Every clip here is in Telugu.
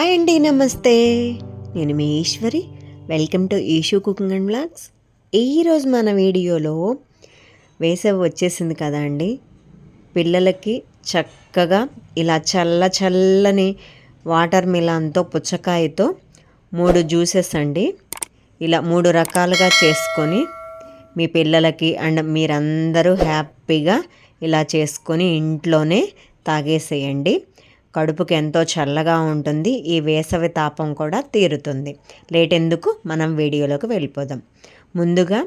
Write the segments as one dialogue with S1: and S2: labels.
S1: హాయ్ అండి నమస్తే. నేను మీ Eshwari. Welcome to Eeshu cooking and blogs ఈరోజు మన వీడియోలో వేసవి వచ్చేసింది కదా అండి. పిల్లలకి చక్కగా ఇలా చల్ల చల్లని వాటర్ మిలాన్తో పుచ్చకాయతో మూడు జ్యూసెస్ అండి. ఇలా మూడు రకాలుగా చేసుకొని మీ పిల్లలకి అండ్ మీరందరూ హ్యాపీగా ఇలా చేసుకొని ఇంట్లోనే తాగేసేయండి. కడుపుకి ఎంతో చల్లగా ఉంటుంది ఈ వేసవి తాపం కూడా తీరుతుంది. లేట్ ఎందుకు మనం వీడియోలోకి వెళ్ళిపోదాం. ముందుగా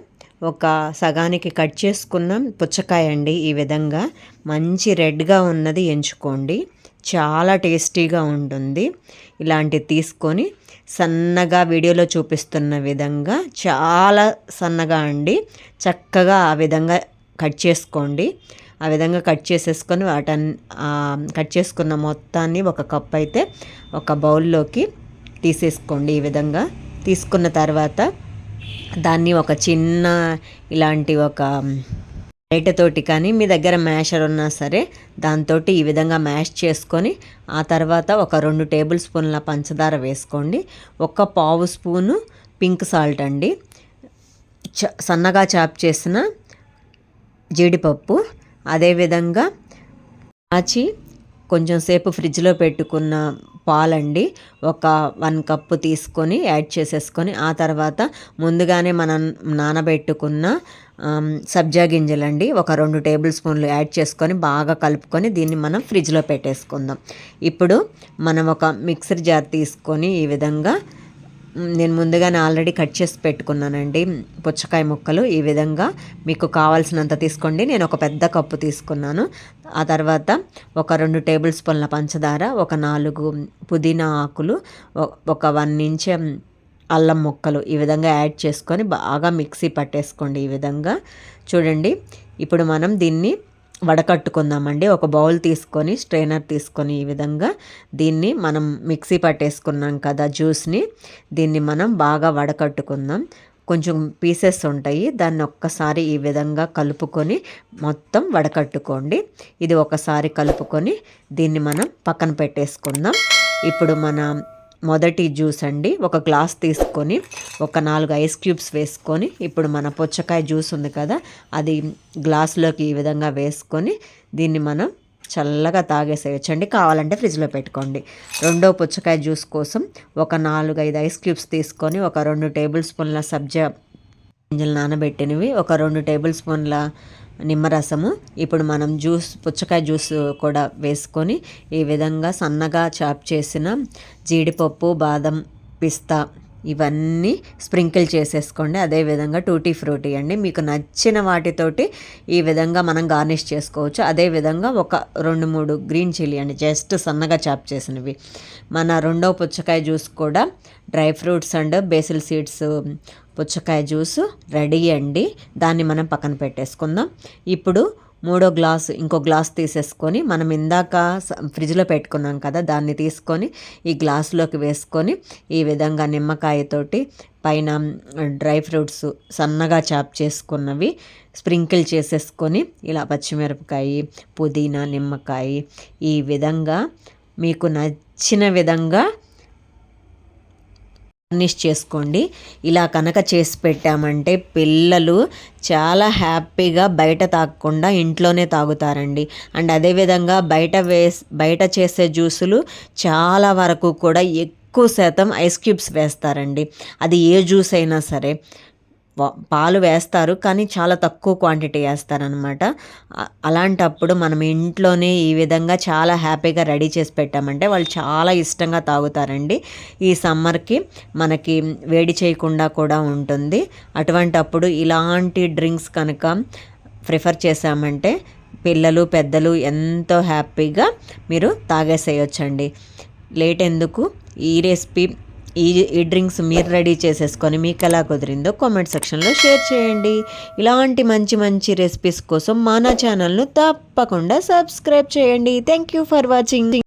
S1: ఒక సగానికి కట్ చేసుకున్న. పుచ్చకాయ అండి ఈ విధంగా. మంచి రెడ్గా ఉన్నది ఎంచుకోండి. చాలా టేస్టీగా ఉంటుంది. ఇలాంటివి తీసుకొని సన్నగా వీడియోలో చూపిస్తున్న విధంగా చాలా సన్నగా అండి. చక్కగా ఆ విధంగా కట్ చేసుకోండి. ఆ విధంగా కట్ చేసేసుకొని వాటన్ కట్ చేసుకున్న మొత్తాన్ని ఒక కప్ అయితే ఒక బౌల్లోకి తీసేసుకోండి ఈ విధంగా. తీసుకున్న తర్వాత దాన్ని ఒక చిన్న ఇలాంటి ఒక బయటతోటి కానీ మీ దగ్గర మ్యాషర్ ఉన్నా సరే దాంతో ఈ విధంగా మ్యాష్ చేసుకొని ఆ తర్వాత ఒక రెండు టేబుల్ స్పూన్ల పంచదార వేసుకోండి. ఒక పావు స్పూను పింక్ సాల్ట్ అండి. చ సన్నగా చాప్ చేసిన జీడిపప్పు అదేవిధంగా కాచి కొంచెం సేపు ఫ్రిడ్జ్లో పెట్టుకున్న పాలండి. ఒక వన్ కప్పు తీసుకొని యాడ్ చేసేసుకొని ఆ తర్వాత ముందుగానే మనం నానబెట్టుకున్న సబ్జా గింజలండి ఒక రెండు టేబుల్ స్పూన్లు యాడ్ చేసుకొని బాగా కలుపుకొని దీన్ని మనం ఫ్రిడ్జ్లో పెట్టేసుకుందాం. ఇప్పుడు మనం ఒక మిక్సర్ జార్ తీసుకొని ఈ విధంగా నేను ముందుగానే ఆల్రెడీ కట్ చేసి పెట్టుకున్నానండి పుచ్చకాయ ముక్కలు. ఈ విధంగా మీకు కావాల్సినంత తీసుకోండి. నేను ఒక పెద్ద కప్పు తీసుకున్నాను. ఆ తర్వాత ఒక రెండు టేబుల్ స్పూన్ల పంచదార ఒక నాలుగు పుదీనా ఆకులు ఒక వన్ ఇంచ్ అల్లం ముక్కలు ఈ విధంగా యాడ్ చేసుకొని బాగా మిక్సీ పట్టేసుకోండి ఈ విధంగా. చూడండి ఇప్పుడు మనం దీన్ని వడకట్టుకుందామండి. ఒక బౌల్ తీసుకొని స్ట్రైనర్ తీసుకొని ఈ విధంగా దీన్ని మనం మిక్సీ పట్టేసుకున్నాం కదా జ్యూస్ని. దీన్ని మనం బాగా వడకట్టుకుందాం. కొంచెం పీసెస్ ఉంటాయి. దాన్ని ఒక్కసారి ఈ విధంగా కలుపుకొని మొత్తం వడకట్టుకోండి. ఇది ఒకసారి కలుపుకొని దీన్ని మనం పక్కన పెట్టేసుకుందాం. ఇప్పుడు మన మొదటి జ్యూస్ అండి. ఒక గ్లాస్ తీసుకొని ఒక నాలుగు ఐస్ క్యూబ్స్ వేసుకొని ఇప్పుడు మన పుచ్చకాయ జ్యూస్ ఉంది కదా అది గ్లాసులోకి ఈ విధంగా వేసుకొని దీన్ని మనం చల్లగా తాగేసేయచ్చండి. కావాలంటే ఫ్రిడ్జ్లో పెట్టుకోండి. రెండో పుచ్చకాయ జ్యూస్ కోసం ఒక నాలుగు ఐదు ఐస్ క్యూబ్స్ తీసుకొని ఒక రెండు టేబుల్ స్పూన్ల సబ్జా గింజలు నానబెట్టినవి. ఒక రెండు టేబుల్ స్పూన్ల నిమ్మరసము. ఇప్పుడు మనం జ్యూస్ పుచ్చకాయ జ్యూస్ కూడా వేసుకొని ఈ విధంగా సన్నగా చాప్ చేసిన జీడిపప్పు బాదం పిస్తా ఇవన్నీ స్ప్రింకిల్ చేసేసుకోండి. అదేవిధంగా టూటీ ఫ్రూటీ అండి. మీకు నచ్చిన వాటితోటి ఈ విధంగా మనం గార్నిష్ చేసుకోవచ్చు. అదేవిధంగా ఒక రెండు మూడు గ్రీన్ చిల్లీ అండి. జస్ట్ సన్నగా చాప్ చేసినవి. మన రెండవ పుచ్చకాయ జ్యూస్ కూడా dry fruits and basil seeds పుచ్చకాయ జ్యూస్ రెడీ అండి. దాన్ని మనం పక్కన పెట్టేసుకుందాం. ఇప్పుడు మూడో గ్లాస్ ఇంకో గ్లాస్ తీసేసుకొని మనం ఇందాక ఫ్రిడ్జ్లో పెట్టుకున్నాం కదా దాన్ని తీసుకొని ఈ గ్లాసులోకి వేసుకొని ఈ విధంగా నిమ్మకాయతోటి పైన డ్రై ఫ్రూట్స్ సన్నగా చాప్ చేసుకున్నవి స్ప్రింకిల్ చేసేసుకొని ఇలా పచ్చిమిరపకాయ పుదీనా నిమ్మకాయ ఈ విధంగా మీకు నచ్చిన విధంగా గార్నిష్ చేసుకోండి. ఇలా కనుక చేసి పెట్టామంటే పిల్లలు చాలా హ్యాపీగా బయట తాగకుండా ఇంట్లోనే తాగుతారండి. అండ్ అదేవిధంగా బయట వేస్ బయట చేసే జ్యూసులు చాలా వరకు కూడా ఎక్కువ శాతం ఐస్ క్యూబ్స్ వేస్తారండి. అది ఏ జ్యూస్ అయినా సరే. పాలు వేస్తారు కానీ చాలా తక్కువ క్వాంటిటీ వేస్తారనమాట అలాంటప్పుడు మనం ఇంట్లోనే ఈ విధంగా చాలా హ్యాపీగా రెడీ చేసి పెట్టామంటే వాళ్ళు చాలా ఇష్టంగా తాగుతారండి. ఈ సమ్మర్కి మనకి వేడి చేయకుండా కూడా ఉంటుంది. అటువంటప్పుడు ఇలాంటి డ్రింక్స్ కనుక ప్రిఫర్ చేశామంటే పిల్లలు పెద్దలు ఎంతో హ్యాపీగా మీరు తాగేసేయొచ్చండి. లేట్ ఎందుకు? ఈ రెసిపీ ఈ ఈ డ్రింక్స్ మీరు రెడీ చేసేసుకొని మీకు ఎలా కుదిరిందో కామెంట్ సెక్షన్లో షేర్ చేయండి. ఇలాంటి మంచి మంచి రెసిపీస్ కోసం మన ఛానల్ను తప్పకుండా సబ్స్క్రైబ్ చేయండి. Thank you for watching